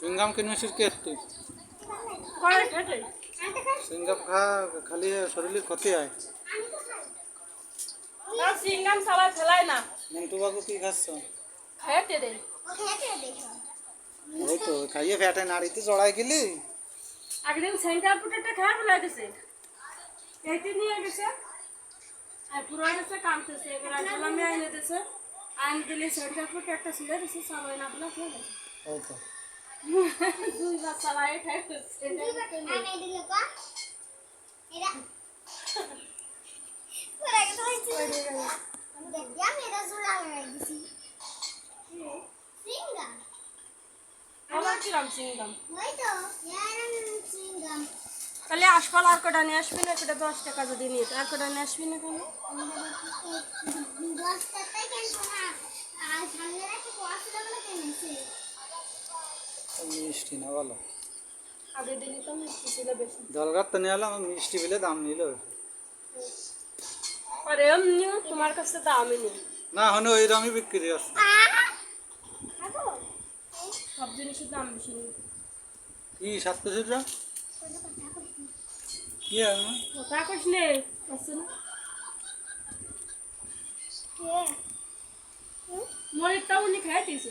কে? তুই করে খেতে চুইংগাম খা খালি শরীরের ক্ষতি হয়। সিঙ্গাম সবাই ফেলায় না। মন্টু বাবু কি খাচ্ছ? খেতে দে। ওই তো খাইয়ে ফ্যাটে নাড়িতে চড়াই গেলি একদিন সেন্টার পুটেটা খেয়ে ফেলাই দিছে এইটি নিয়ে গেছে। আর পুরো গেছে কামতেছে এবার আজকাল আমি আইনে দিছে। আইন দিলে সেন্টার পুট একটা ছিঁড়ে দিছে সবাই না বলে খেয়ে গেছে ওই তো। দুই বার চালাই খাই আমার তাহলে আশফল আর কটা নিয়ে আসবি না, কটা দশ টাকা যদি নিয়ে আর কটা নিয়ে আসবি না কেন মিষ্টি না বলো আগের দিনই তো মিষ্টি ছিল বেশি। জলগার তো নিয়ে এলাম মিষ্টি দাম নিল। আর এমনিও তোমার কাছে দামই নেই। না হলে ওই দামই বিক্রি আছে। সব জিনিসের দাম বেশি কি সাত কেজিটা কি না? নেই আছে না? মরিরটা উনি খেয়ে দিয়েছে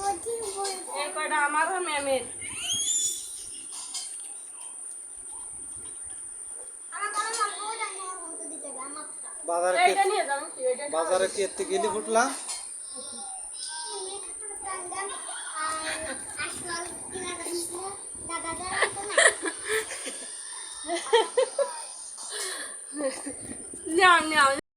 আর পাবা না এই কটা আমার ম্যামের বাজারে এইটা কি নিয়ে যাও কি এইটা বাজারে কি এতে গেলি ফুটলা নাও নাও